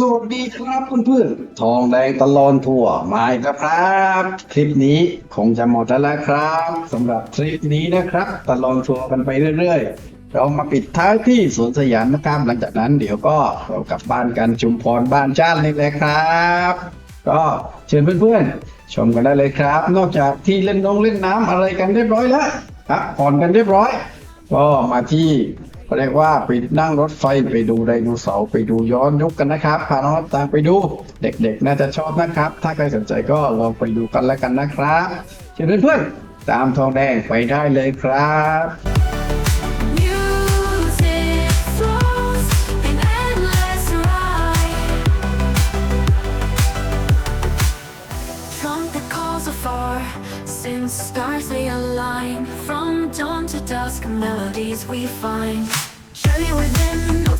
สวัสดีครับเพื่อนๆ ทองแดงตลอนทั่วมาอีกแล้วครับ คลิปนี้คงจะหมดแล้วครับสำหรับคลิปนี้นะครับ ตลอนทัวร์กันไปเรื่อยๆ เรามาปิดท้ายที่สวนสยามนะครับหลังจากนั้นเดี๋ยวก็เรากลับบ้านกันชุมพรบ้านจ้านนี่แหละครับ ก็เชิญเพื่อนๆ ชมกันได้เลยครับ นอกจากที่เล่นน้องเล่นน้ำอะไรกันเรียบร้อยแล้วครับผ่อนกันเรียบร้อย ก็มาที่ เรียกว่าไปนั่งรถไฟไปดูไดโนเสาร์ไปดูย้อนยุคกันนะครับพาน้องตามไปดูเด็กๆ น่าจะชอบนะครับ ถ้าใครสนใจก็ลองไปดูกันแล้วกันนะครับเชิญเพื่อนๆตามทองแดงไปได้เลยครับ since stars they align. From dawn to dusk, melodies we find. Carry within.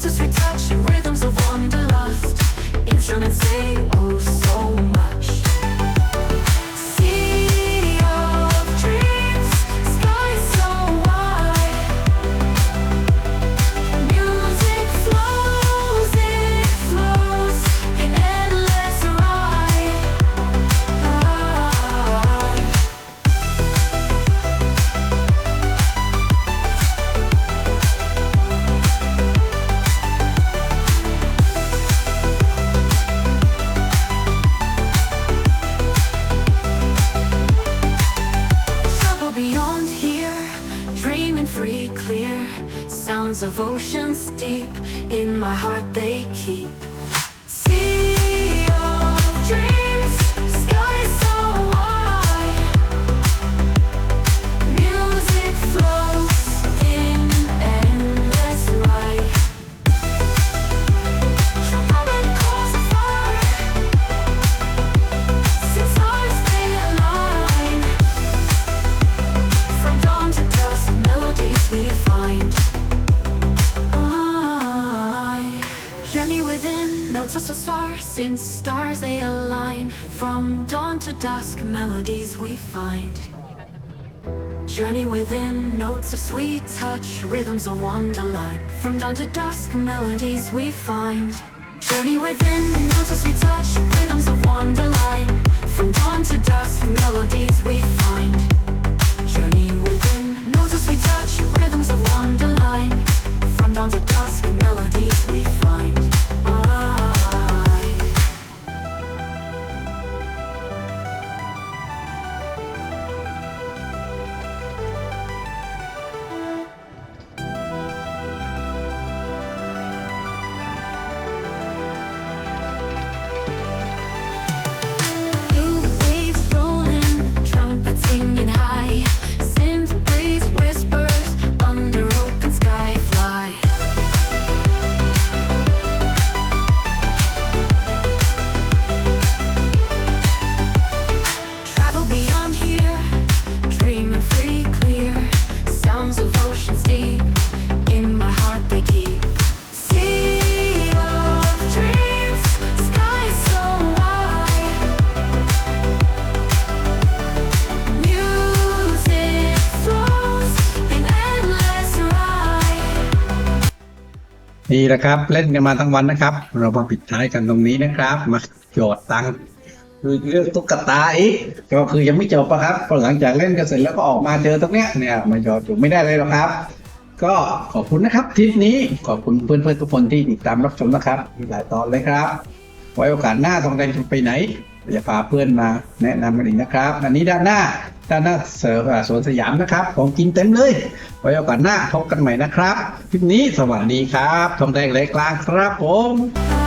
Free, clear. Sounds of oceans deep in my heart they keep. Journey within, notes of stars, since stars they align. From dawn to dusk, melodies we find. Journey within, notes of sweet touch, rhythms of wonderland. From dawn to dusk, melodies we find. Journey within, notes of sweet touch, rhythms of wonderland. From dawn to dusk, melodies we find. นี่แหละครับ เล่นกันมาทั้งวันนะครับ เรามาปิดท้ายกันตรงนี้นะครับ มาโจทย์ตังคือเรื่องตุ๊กตาอีกก็คือยังไม่จบอะครับพอหลังจากเล่นกันเสร็จแล้วก็ออกมาเจอตรงเนี้ยเนี่ยมาโจทย์อยู่ไม่ได้เลยหรอกครับ ก็ขอบคุณนะครับทริปนี้ขอบคุณเพื่อนๆทุกคนที่ติดตามรับชมนะครับมีหลายตอนเลยครับ ไว้โอกาสหน้าทองแดงจะไปไหนจะพาเพื่อนมาแนะนำกันอีกนะครับ อันนี้ด้านหน้า ด้านหน้าเสิร์ฟสวนสยามนะครับ ของกินเต็มเลย ไว้โอกาสหน้าพบกันใหม่นะครับ คลิปนี้สวัสดีครับ ทองแดงเลยกลางครับผม